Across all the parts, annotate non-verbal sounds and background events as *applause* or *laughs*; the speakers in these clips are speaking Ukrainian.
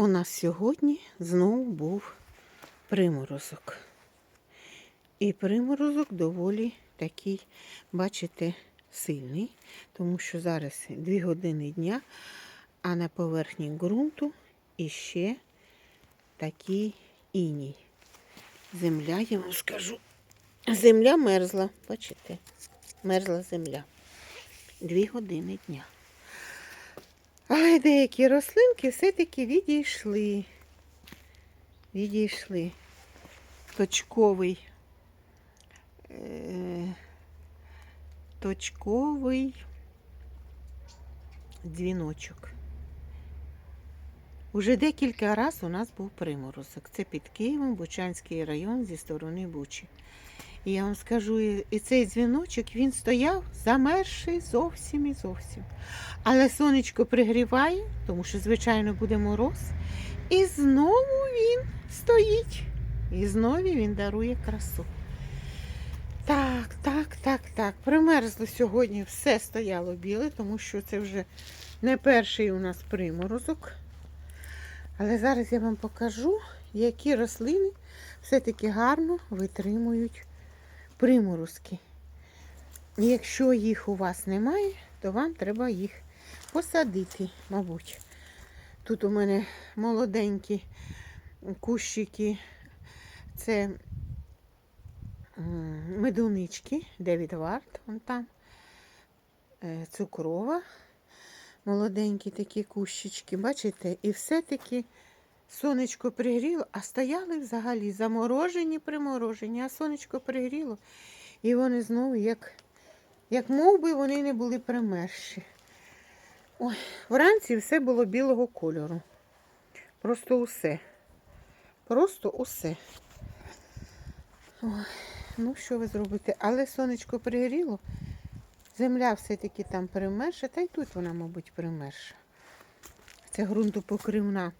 У нас сьогодні знову був приморозок. І приморозок доволі такий, бачите, сильний, тому що зараз 2 години дня, а на поверхні ґрунту іще такий іній. Земля, я вам скажу, земля мерзла, бачите, мерзла земля. Дві години дня. Але деякі рослинки все-таки відійшли. Відійшли. Точковий. Е, точковий дзвіночок. Уже декілька разів у нас був приморозок. Це під Києвом, Бучанський район зі сторони Бучі. І я вам скажу, і цей дзвіночок він стояв замерзший зовсім і зовсім. Але сонечко пригріває, тому що, звичайно, буде мороз. І знову він стоїть. І знову він дарує красу. Так, так, так, так. Примерзло сьогодні, все стояло біле, тому що це вже не перший у нас приморозок. Але зараз я вам покажу, які рослини все-таки гарно витримують приморозки. Якщо їх у вас немає, то вам треба їх посадити, мабуть. Тут у мене молоденькі кущики. Це медунички, Девід Варт, вон там, е, цукрова, молоденькі такі кущички, бачите, і все-таки сонечко пригріло, а стояли взагалі заморожені, приморожені, а сонечко пригріло. І вони знову, як, як мов би, вони не були примерші. Ой, вранці все було білого кольору. Просто усе. Просто усе. Ой, ну що ви зробите? Але сонечко пригріло. Земля все-таки там примерша, та й тут вона, мабуть, примерша. Це ґрунтопокривна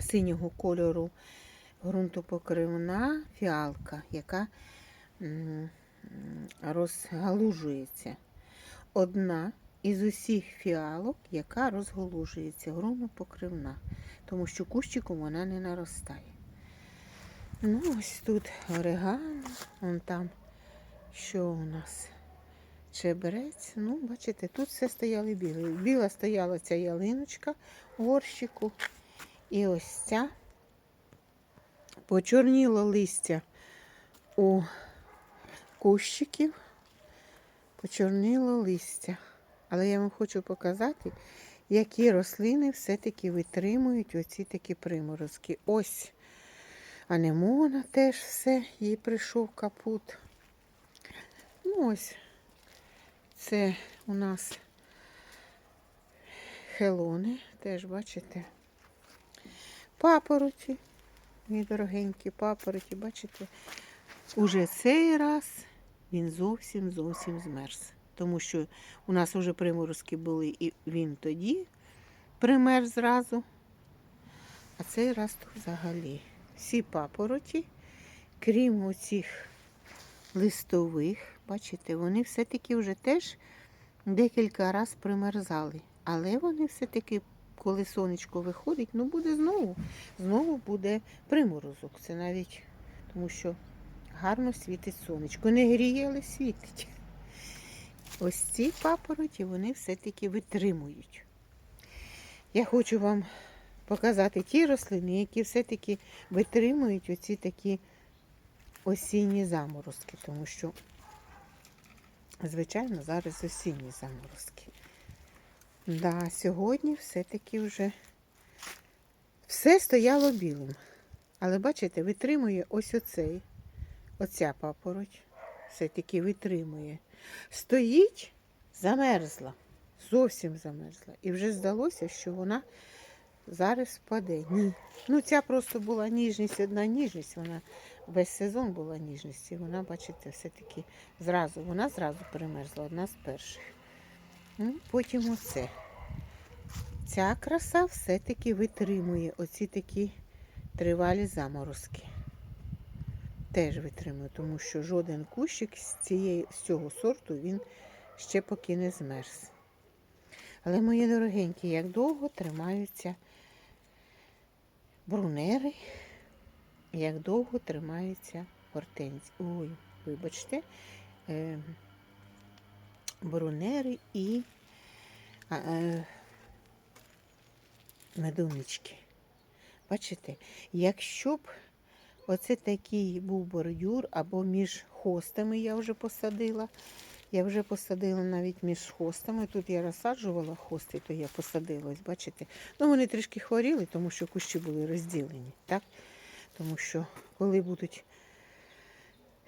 синього кольору ґрунтопокривна фіалка, яка розгалужується. Одна із усіх фіалок, яка розголужується, ґрунтопокривна, тому що кущиком вона не наростає. Ну, ось тут орегано, вон там, що у нас? Чебрець. Ну, бачите, тут все стояли білі. Біла стояла ця ялиночка в горщику. І ось ця почорніло листя у кущиків, почорніло листя. Але я вам хочу показати, які рослини все-таки витримують оці такі приморозки. Ось анемона теж все, їй прийшов капут. Ну ось, це у нас хелони, теж бачите. Папороті, мій дорогенькі папороті, бачите, уже цей раз він зовсім зовсім змерз. Тому що у нас вже приморозки були, і він тоді примерз зразу. А цей раз то взагалі. Всі папороті, крім оцих листових, бачите, вони все-таки вже теж декілька разів примерзали. Але вони все-таки, коли сонечко виходить, ну буде знову. Знову буде приморозок. Це навіть тому, що гарно світить сонечко. Не гріє, але світить. Ось ці папороті вони все-таки витримують. Я хочу вам показати ті рослини, які все-таки витримують оці такі осінні заморозки, тому що, звичайно, зараз осінні заморозки. Да, сьогодні все-таки вже все стояло білим. Але бачите, витримує ось оцей, оця папороть. Все-таки витримує. Стоїть, замерзла, зовсім замерзла. І вже здалося, що вона зараз впаде. Ні. Ну, ця просто була ніжність, одна ніжність, вона весь сезон була ніжність. І вона, бачите, все-таки зразу, вона зразу перемерзла, одна з перших. Ну, Потім оце. Ця краса все-таки витримує оці такі тривалі заморозки. Теж витримує, тому що жоден кущик з, цієї, з цього сорту він ще поки не змерз. Але, мої дорогенькі, як довго тримаються брунери, як довго тримаються гортензії. Ой, вибачте, брунери і е, медунички. Бачите, якщо б оце такий був бордюр, або між хостами я вже посадила. Я вже посадила навіть між хостами. Тут я розсаджувала хости, то я посадила, ось бачите. Ну, вони трішки хворіли, тому що кущі були розділені. так? Тому що коли будуть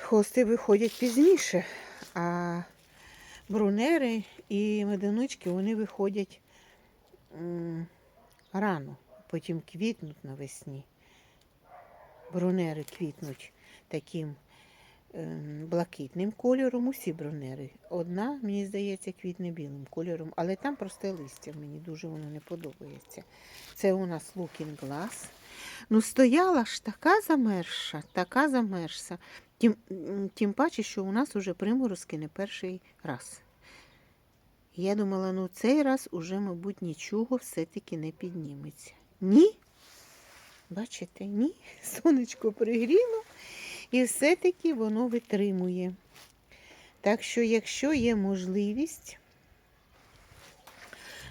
хости виходять пізніше, а брунери і медонички вони виходять рано, потім квітнуть навесні. Брунери квітнуть таким ем, блакитним кольором, усі брунери. Одна, мені здається, квітне білим кольором, але там просте листя, мені дуже воно не подобається. Це у нас Looking Glass. Ну, стояла ж така замерша, така замерша. Тим, тим паче, що у нас уже приморозки не перший раз. Я думала, ну цей раз уже, мабуть, нічого все-таки не підніметься. Ні. Бачите, ні, *laughs* сонечко пригріло, і все-таки воно витримує. Так що, якщо є можливість,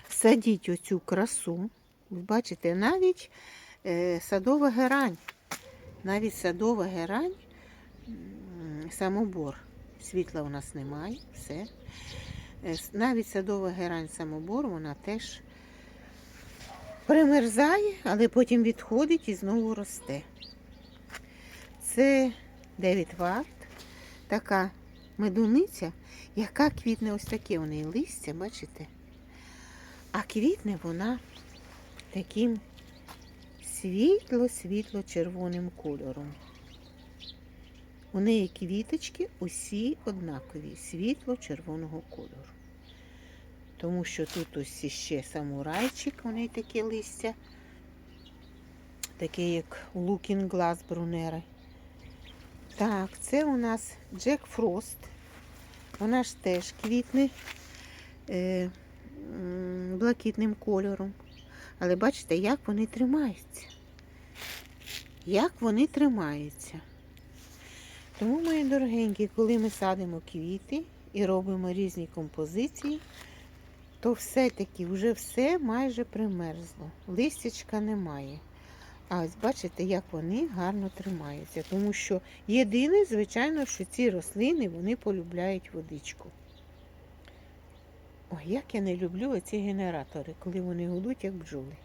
садіть оцю красу. Бачите, навіть садова герань, навіть садова герань, самобор. Світла у нас немає, все. Е, Навіть садова герань самобор, вона теж примерзає, але потім відходить і знову росте. Це Девід Варт, така медуниця, яка квітне ось таке у неї листя, бачите? А квітне вона таким світло-світло-червоним кольором. У неї квіточки усі однакові, світло-червоного кольору. Тому що тут ось іще самурайчик, у неї таке листя, таке як Looking Glass Брунери. Так, це у нас Джек Фрост. Вона ж теж квітне е, блакитним кольором. Але бачите, як вони тримаються. Як вони тримаються. Тому, мої дорогенькі, коли ми садимо квіти і робимо різні композиції, то все-таки вже все майже примерзло. Листячка немає. А ось бачите, як вони гарно тримаються. Тому що єдине, звичайно, що ці рослини вони полюбляють водичку. Ой, як я не люблю оці генератори, коли вони гудуть, як бджоли.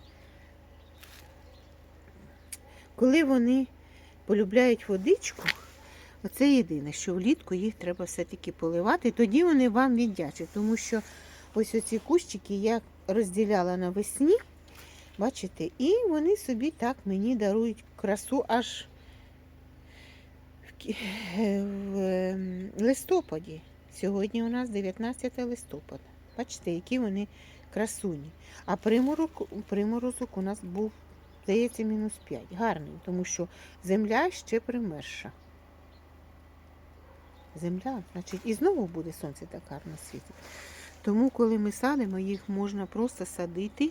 Коли вони полюбляють водичку, оце єдине, що влітку їх треба все-таки поливати, тоді вони вам віддячать. Тому що ось оці кущики я розділяла навесні, бачите, і вони собі так мені дарують красу аж в, кі- в ем, листопаді. Сьогодні у нас 19 листопада. Бачите, які вони красуні. А приморок, приморозок у нас був, здається, мінус 5. Гарний, тому що земля ще примерша. Земля, значить, і знову буде сонце так гарно світити. Тому, коли ми садимо, їх можна просто садити,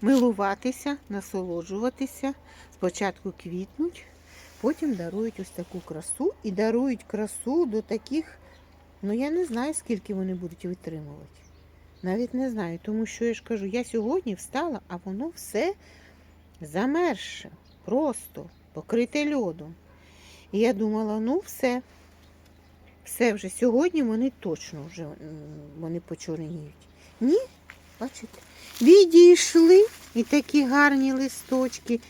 милуватися, насолоджуватися. Спочатку квітнуть, потім дарують ось таку красу і дарують красу до таких, ну я не знаю, скільки вони будуть витримувати. Навіть не знаю, тому що я ж кажу, я сьогодні встала, а воно все замерше, просто покрите льодом. І я думала, ну все, все вже сьогодні вони точно вже вони почорніють. Ні, бачите, відійшли і такі гарні листочки.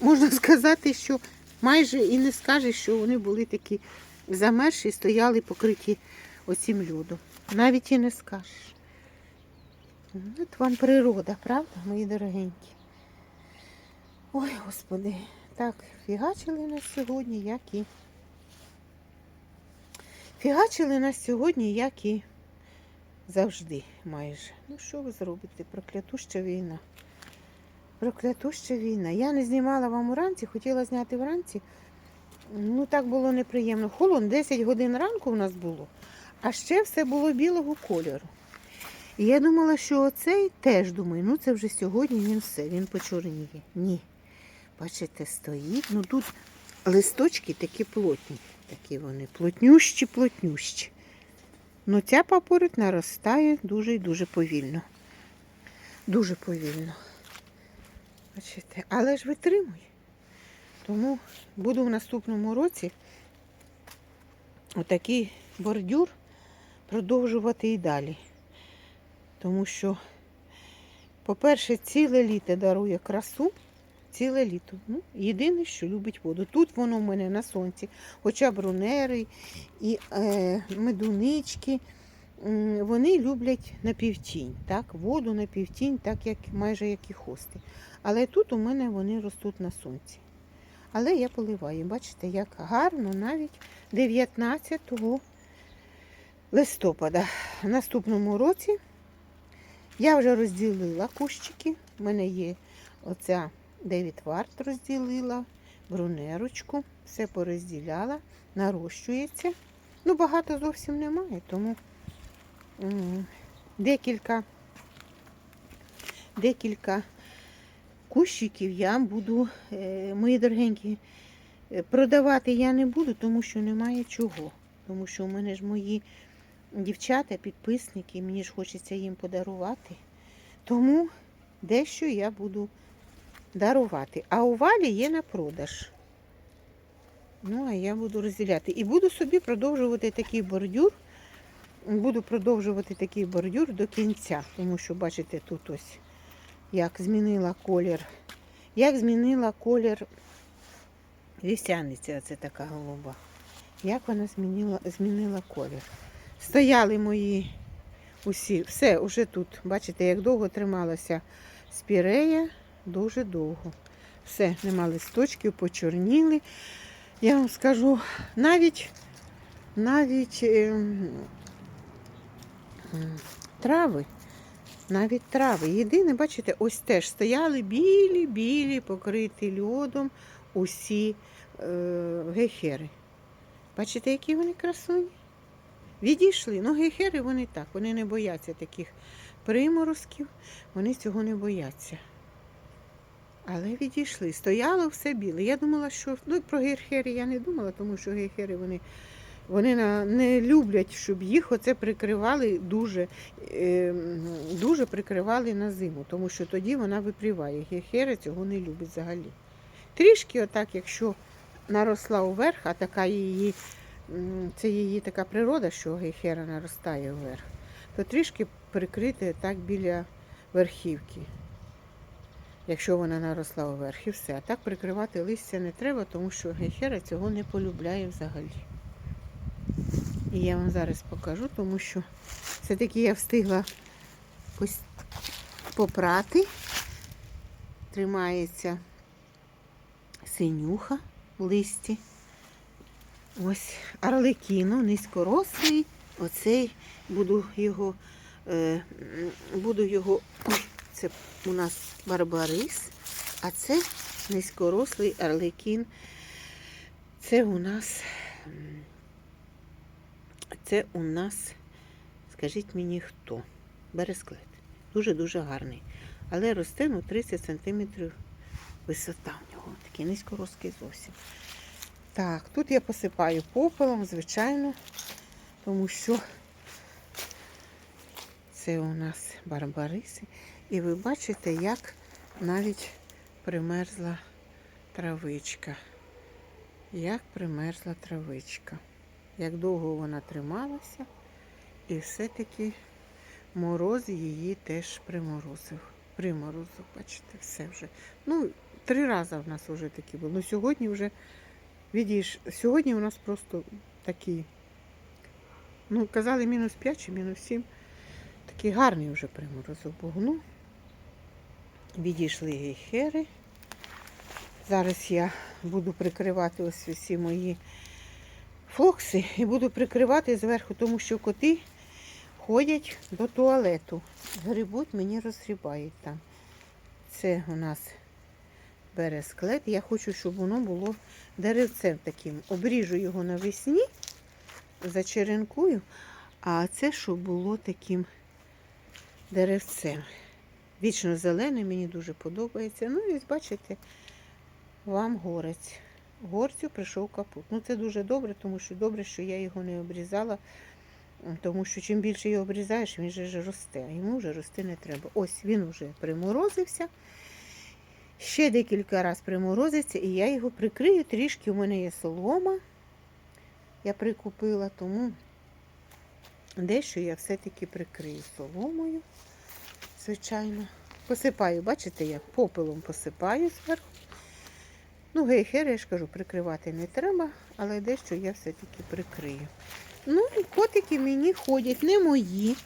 Можна сказати, що майже і не скажеш, що вони були такі замерші, стояли покриті оцім льодом. Навіть і не скажеш. От вам природа, правда, мої дорогенькі? Ой, господи, так, фігачили нас сьогодні, як і. Фігачили нас сьогодні, як і завжди майже. Ну, що ви зробите? Проклятуща війна. Проклятуща війна. Я не знімала вам уранці, хотіла зняти вранці. Ну, так було неприємно. Холодно, 10 годин ранку у нас було, а ще все було білого кольору. І я думала, що оцей теж думаю, ну це вже сьогодні він все, він почорніє. Ні. Бачите, стоїть. Ну тут листочки такі плотні. Такі вони плотнющі, плотнющі. Ну ця папороть наростає дуже і дуже повільно. Дуже повільно. Бачите, але ж витримує. Тому буду в наступному році отакий бордюр продовжувати і далі. Тому що, по-перше, ціле літо дарує красу, ціле літо. Ну, єдине, що любить воду. Тут воно в мене на сонці, хоча брунери і е, медунички. Вони люблять на півтінь, так? воду на півтінь, так як майже як і хости. Але тут у мене вони ростуть на сонці. Але я поливаю. Бачите, як гарно навіть 19 листопада. В наступному році я вже розділила кущики. У мене є оця Девід Варт розділила, брунерочку, все порозділяла, нарощується. Ну, багато зовсім немає, тому декілька, декілька кущиків я буду, е, мої дорогенькі, е, продавати я не буду, тому що немає чого. Тому що у мене ж мої дівчата, підписники, мені ж хочеться їм подарувати. Тому дещо я буду дарувати. А у валі є на продаж. Ну, а я буду розділяти. І буду собі продовжувати такий бордюр. Буду продовжувати такий бордюр до кінця. Тому що, бачите, тут ось як змінила колір. Як змінила колір вівсяниця, це така голуба. Як вона змінила, змінила колір. Стояли мої усі, все, уже тут. Бачите, як довго трималася спірея, дуже довго. Все, нема листочків, почорніли. Я вам скажу, навіть, навіть ем, трави, навіть трави. Єдине, бачите, ось теж стояли білі-білі, покриті льодом усі е, гехери. Бачите, які вони красуні? Відійшли. Ну, гейхери вони так, вони не бояться таких приморозків, вони цього не бояться. Але відійшли. Стояло все біле. Я думала, що ну, про гейхери я не думала, тому що гейхери вони, вони не люблять, щоб їх оце прикривали дуже, е, дуже прикривали на зиму, тому що тоді вона випріває. Гейхери цього не любить взагалі. Трішки, отак, якщо наросла уверх, а така її це її така природа, що гейхера наростає вверх, то трішки прикрити так біля верхівки, якщо вона наросла вверх і все. А так прикривати листя не треба, тому що гейхера цього не полюбляє взагалі. І я вам зараз покажу, тому що все-таки я встигла попрати. Тримається синюха в листі. Ось арлекіно, низькорослий. Оцей буду його, е, буду його, це у нас барбарис, а це низькорослий арлекін. Це у нас, це у нас, скажіть мені хто? Бересклет. Дуже-дуже гарний. Але росте ну, 30 см висота в нього. Такий низькорослий зовсім. Так, тут я посипаю попелом, звичайно, тому що це у нас барбариси. І ви бачите, як навіть примерзла травичка. Як примерзла травичка. Як довго вона трималася, і все-таки мороз її теж приморозив. Приморозив, бачите, все вже. Ну, три рази в нас вже такі було. Ну, сьогодні вже Видиш, сьогодні у нас просто такі, ну, казали мінус 5 чи мінус 7. Такий гарний вже приморозок був. Ну, відійшли гейхери. Зараз я буду прикривати ось всі мої флокси і буду прикривати зверху, тому що коти ходять до туалету. Грибуть, мені розгрібають там. Це у нас бересклет. Я хочу, щоб воно було деревцем таким. Обріжу його навесні, зачеренкую, а це щоб було таким деревцем. Вічно зелене, мені дуже подобається. Ну і бачите, вам горець. Горцю прийшов капут. Ну це дуже добре, тому що добре, що я його не обрізала. Тому що чим більше його обрізаєш, він же ж росте, а йому вже рости не треба. Ось він вже приморозився. Ще декілька разів приморозиться, і я його прикрию трішки. У мене є солома. Я прикупила, тому дещо я все-таки прикрию соломою, звичайно. Посипаю, бачите, як попелом посипаю зверху. Ну, гейхер, я ж кажу, прикривати не треба, але дещо я все-таки прикрию. Ну і котики мені ходять, не мої.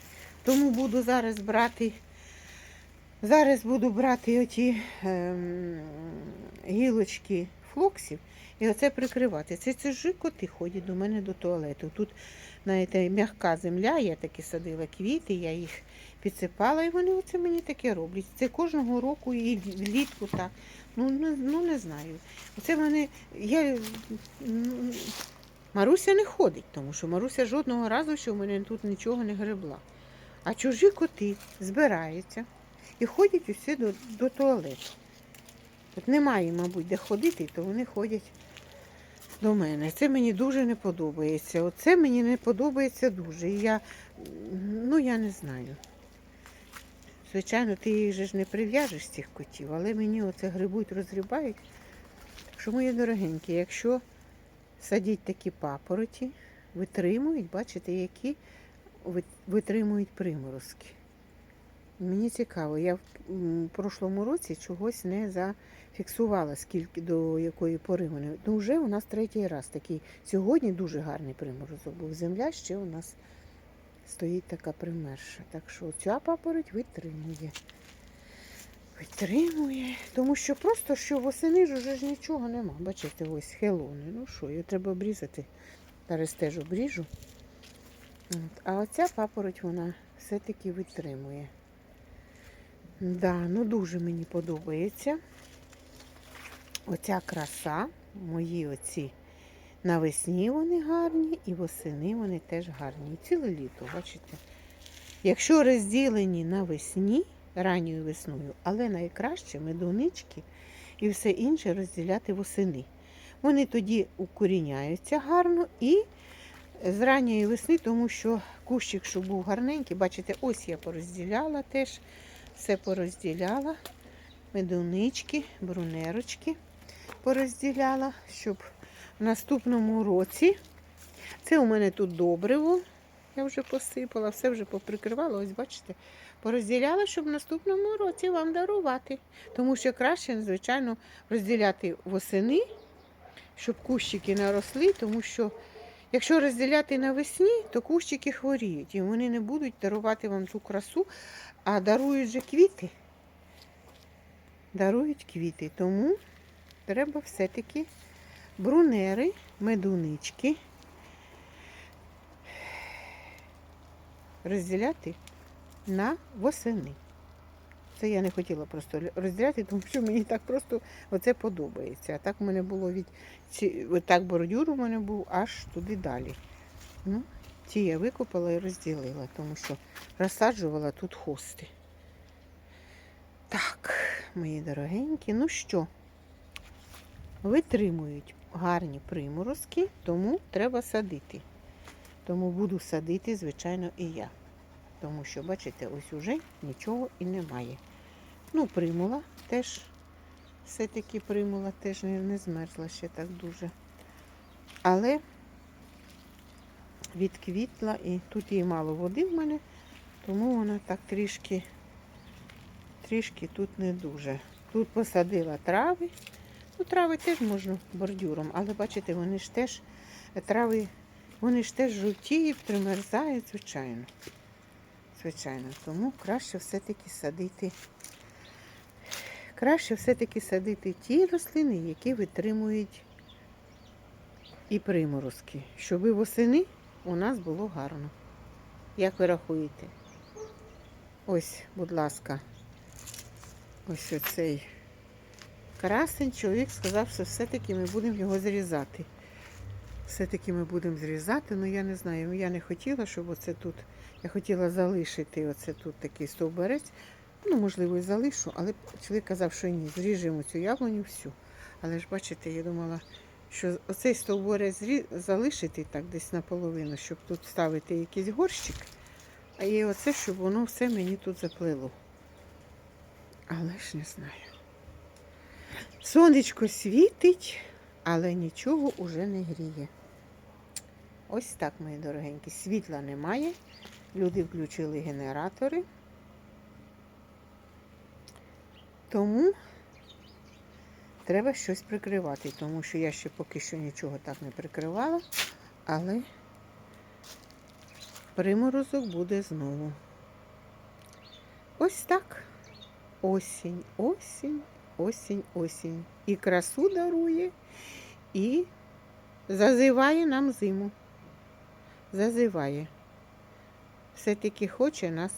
Тому буду зараз брати. Зараз буду брати оті ем, гілочки флоксів і оце прикривати. Це, це ж коти ходять до мене до туалету. Тут, знаєте, м'яка земля, я таки садила квіти, я їх підсипала, і вони оце мені таке роблять. Це кожного року і влітку так. Ну, не, ну не знаю. Оце вони. Я, Маруся не ходить, тому що Маруся жодного разу, що в мене тут нічого не гребла. А чужі коти збираються і ходять усі до, до туалету. От немає, мабуть, де ходити, то вони ходять до мене. Це мені дуже не подобається. Оце мені не подобається дуже. І я, ну я не знаю. Звичайно, ти їх же ж не прив'яжеш цих котів, але мені оце грибуть, розгрібають. Так що, мої дорогенькі, якщо садіть такі папороті, витримують, бачите, які витримують приморозки. Мені цікаво, я в прошлому році чогось не зафіксувала, скільки до якої пори вони. Ну, вже у нас третій раз такий. Сьогодні дуже гарний приморозок був. Земля ще у нас стоїть така примерша. Так що ця папороть витримує. Витримує. Тому що просто що восени ж уже ж нічого нема. Бачите, ось хелони. Ну що, його треба обрізати. Зараз теж обріжу. От. А оця папороть вона все-таки витримує. Да, ну дуже мені подобається. Оця краса, мої оці навесні вони гарні, і восени вони теж гарні. Ціле літо, бачите. Якщо розділені навесні, ранньою весною, але найкраще медунички і все інше розділяти восени. Вони тоді укоріняються гарно і з ранньої весни, тому що кущик, щоб був гарненький, бачите, ось я порозділяла теж, все порозділяла. Медунички, брунерочки порозділяла, щоб в наступному році. Це у мене тут добриво. Я вже посипала, все вже поприкривала. Ось бачите, порозділяла, щоб в наступному році вам дарувати. Тому що краще, звичайно, розділяти восени, щоб кущики наросли, тому що якщо розділяти навесні, то кущики хворіють і вони не будуть дарувати вам цю красу, а дарують же квіти. Дарують квіти. Тому треба все-таки брунери, медунички розділяти на восени. Це я не хотіла просто розділяти, тому що мені так просто оце подобається. А так в мене було від ці, так бордюр у мене був аж туди далі. Ну, ці я викопала і розділила, тому що розсаджувала тут хости. Так, мої дорогенькі, ну що, витримують гарні приморозки, тому треба садити. Тому буду садити, звичайно, і я. Тому що, бачите, ось уже нічого і немає. Ну, примула теж, все-таки примула теж не, змерзла ще так дуже. Але відквітла і тут їй мало води в мене, тому вона так трішки, трішки тут не дуже. Тут посадила трави. Ну, трави теж можна бордюром, але бачите, вони ж теж трави, вони ж теж жовтіють, примерзають, звичайно. Звичайно, тому краще все-таки садити. Краще все-таки садити ті рослини, які витримують і приморозки, щоб восени у нас було гарно. Як ви рахуєте? Ось, будь ласка, ось оцей красень. Чоловік сказав, що все-таки ми будемо його зрізати. Все-таки ми будемо зрізати, але я не знаю, я не хотіла, щоб оце тут. Я хотіла залишити оце тут такий стовберець. Ну, можливо, і залишу, але чоловік казав, що ні, зріжемо цю яблуню всю. Але ж бачите, я думала, що оцей стовбурець зрі- залишити так десь наполовину, щоб тут ставити якийсь горщик. А і оце, щоб воно все мені тут заплило. Але ж не знаю. Сонечко світить, але нічого уже не гріє. Ось так, мої дорогенькі. Світла немає. Люди включили генератори. Тому треба щось прикривати, тому що я ще поки що нічого так не прикривала, але приморозок буде знову. Ось так. Осінь, осінь, осінь, осінь. І красу дарує, і зазиває нам зиму. Зазиває. Все-таки хоче нас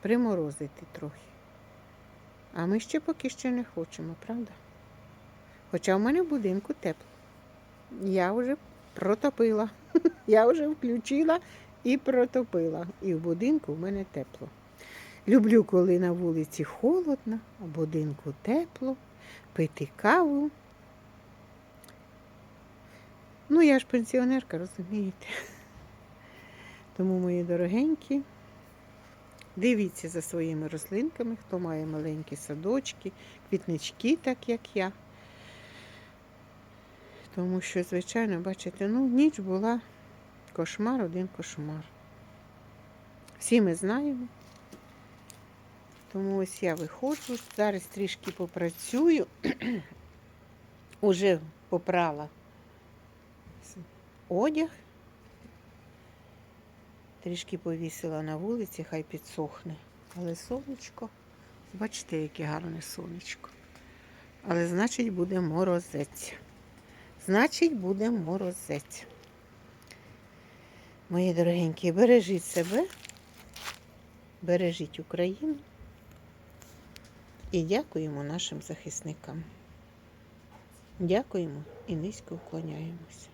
приморозити трохи. А ми ще поки що не хочемо, правда? Хоча в мене в будинку тепло. Я вже протопила. *laughs* Я вже включила і протопила. І в будинку в мене тепло. Люблю, коли на вулиці холодно, а в будинку тепло, пити каву. Ну, я ж пенсіонерка, розумієте. Тому, мої дорогенькі, дивіться за своїми рослинками, хто має маленькі садочки, квітнички, так як я. Тому що, звичайно, бачите, ну, ніч була кошмар, один кошмар. Всі ми знаємо. Тому ось я виходжу, зараз трішки попрацюю. *clears throat* Уже попрала одяг. Трішки повісила на вулиці, хай підсохне. Але сонечко, бачите, яке гарне сонечко. Але значить буде морозець. Значить, буде морозець. Мої дорогенькі, бережіть себе, бережіть Україну і дякуємо нашим захисникам. Дякуємо і низько вклоняємося.